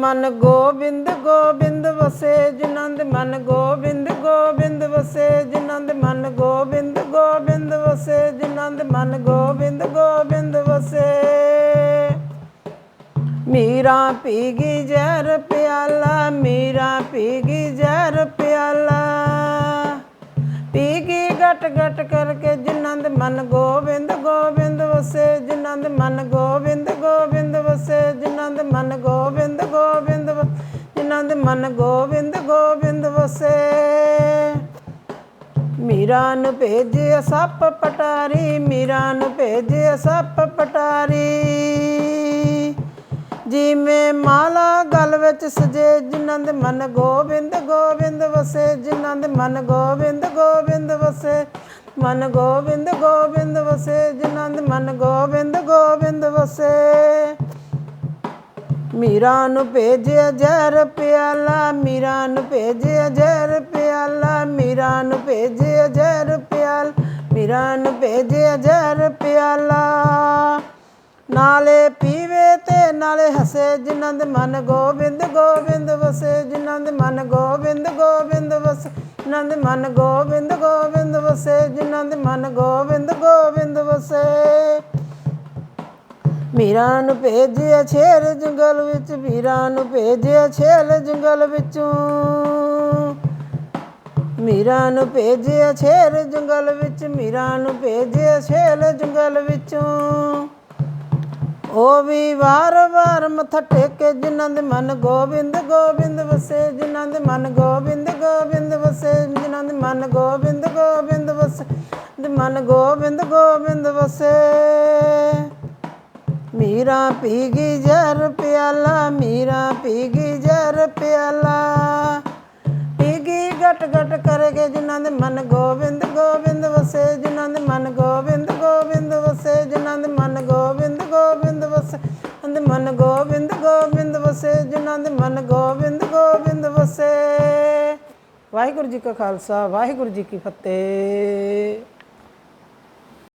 ਮਨ ਗੋਬਿੰਦ ਗੋਬਿੰਦ ਵਸੇ ਜਿਨੰਦ ਮਨ, ਗੋਬਿੰਦ ਗੋਬਿੰਦ ਵਸੇ ਜਿਨੰਦ ਮਨ, ਗੋਬਿੰਦ ਗੋਬਿੰਦ ਵਸੇ ਜਿਨੰਦ ਮਨ, ਗੋਬਿੰਦ ਗੋਬਿੰਦ ਵਸੇ। ਮੀਰਾ ਪੀਗੀ ਗਈ ਜ਼ਹਿਰ ਪਿਆਲਾ, ਮੀਰਾ ਪੀ ਗਈ ਜ਼ਹਿਰ ਪਿਆਲਾ। ਪੀਗੀ ਗਈ ਗਟ ਗਟ ਕਰਕੇ ਜਿਨੰਦ ਮਨ ਮਨ ਗੋਬਿੰਦ ਗੋਬਿੰਦ ਵਸੇ। ਮੀਰਾ ਨੂੰ ਭੇਜਿਆ ਸੱਪ ਪਟਾਰੀ, ਮੀਰਾ ਨੂੰ ਭੇਜਿਆ ਸੱਪ ਪਟਾਰੀ। ਜਿਵੇਂ ਮਾਲਾ ਗਲ ਵਿੱਚ ਸਜੇ ਜਿਨੰਦ ਮਨ ਗੋਬਿੰਦ ਗੋਬਿੰਦ ਵਸੇ। ਜਿਨੰਦ ਮਨ ਗੋਬਿੰਦ ਗੋਬਿੰਦ ਵਸੇ। ਮਨ ਗੋਬਿੰਦ ਗੋਬਿੰਦ ਵਸੇ। ਜਿਨੰਦ ਮਨ ਗੋਬਿੰਦ ਗੋਬਿੰਦ ਵਸੇ। ਮੀਰਾ ਨੂੰ ਭੇਜਿਆ ਜ਼ਹਿਰ ਪਿਆਲਾ, ਮੀਰਾ ਨੂੰ ਭੇਜਿਆ ਜ਼ਹਿਰ ਪਿਆਲਾ, ਮੀਰਾ ਨੂੰ ਭੇਜਿਆ ਜ਼ਹਿਰ ਪਿਆਲ, ਮੀਰਾ ਨੂੰ ਭੇਜਿਆ ਜ਼ਹਿਰ ਪਿਆਲਾ। ਨਾਲੇ ਪੀਵੇ ਤੇ ਨਾਲੇ ਹਸੇ ਜਿਨ੍ਹਾਂ ਦੇ ਮਨ ਗੋਬਿੰਦ ਗੋਬਿੰਦ ਵਸੇ, ਜਿਨ੍ਹਾਂ ਦੇ ਮਨ ਗੋਬਿੰਦ ਗੋਬਿੰਦ ਵਸੇ, ਜਿਨ੍ਹਾਂ ਦੇ ਮਨ ਗੋਬਿੰਦ ਗੋਬਿੰਦ ਵਸੇ, ਜਿਨ੍ਹਾਂ ਦੇ ਮਨ ਗੋਬਿੰਦ ਗੋਬਿੰਦ ਵਸੇ। ਮੀਰਾਂ ਨੂੰ ਭੇਜਿਆ ਛੇਰ ਜੰਗਲ ਵਿੱਚ ਮੀਰਾਂ ਨੂੰ ਭੇਜਿਆ ਛੇਲ ਜੰਗਲ ਵਿੱਚੋਂ। ਮੀਰਾਂ ਨੂੰ ਭੇਜਿਆ ਛੇਰ ਜੰਗਲ ਵਿੱਚ, ਮੀਰਾਂ ਨੂੰ ਭੇਜਿਆ ਛੇਲ ਜੰਗਲ ਵਿੱਚੋਂ। ਉਹ ਵੀ ਵਾਰ-ਵਾਰ ਮੱਥਾ ਟੇਕੇ, ਜਿਨ੍ਹਾਂ ਦੇ ਮਨ ਗੋਬਿੰਦ ਗੋਬਿੰਦ ਵਸੇ, ਜਿਨ੍ਹਾਂ ਦੇ ਮਨ ਗੋਬਿੰਦ ਗੋਬਿੰਦ ਵਸੇ, ਜਿਨ੍ਹਾਂ ਦੇ ਮਨ ਗੋਬਿੰਦ ਗੋਬਿੰਦ ਵਸੇ ਦੇ ਮਨ ਗੋਬਿੰਦ ਗੋਬਿੰਦ ਵਸੇ। ਮੀਰਾ ਪੀ ਗਈ ਜ਼ਹਿਰ ਪਿਆਲਾ, ਮੀਰਾ ਪੀ ਗਈ ਜਰ ਪਿਆਲਾ। ਪੀ ਗਈ ਗਟ ਗਟ ਕਰਕੇ ਜਿਨ੍ਹਾਂ ਦੇ ਮਨ ਗੋਬਿੰਦ ਗੋਬਿੰਦ ਵਸੇ, ਜਿਨ੍ਹਾਂ ਦੇ ਮਨ ਗੋਬਿੰਦ ਗੋਬਿੰਦ ਵਸੇ, ਜਿਨ੍ਹਾਂ ਦੇ ਮਨ ਗੋਬਿੰਦ ਗੋਬਿੰਦ ਵਸੇ, ਜਿਨ੍ਹਾਂ ਦੇ ਮਨ ਗੋਬਿੰਦ ਗੋਬਿੰਦ ਵਸੇ, ਜਿਨ੍ਹਾਂ ਦੇ ਮਨ ਗੋਬਿੰਦ ਗੋਬਿੰਦ ਵਸੇ। ਵਾਹਿਗੁਰੂ ਜੀ ਕਾ ਖਾਲਸਾ, ਵਾਹਿਗੁਰੂ ਜੀ ਕੀ ਫਤਿਹ।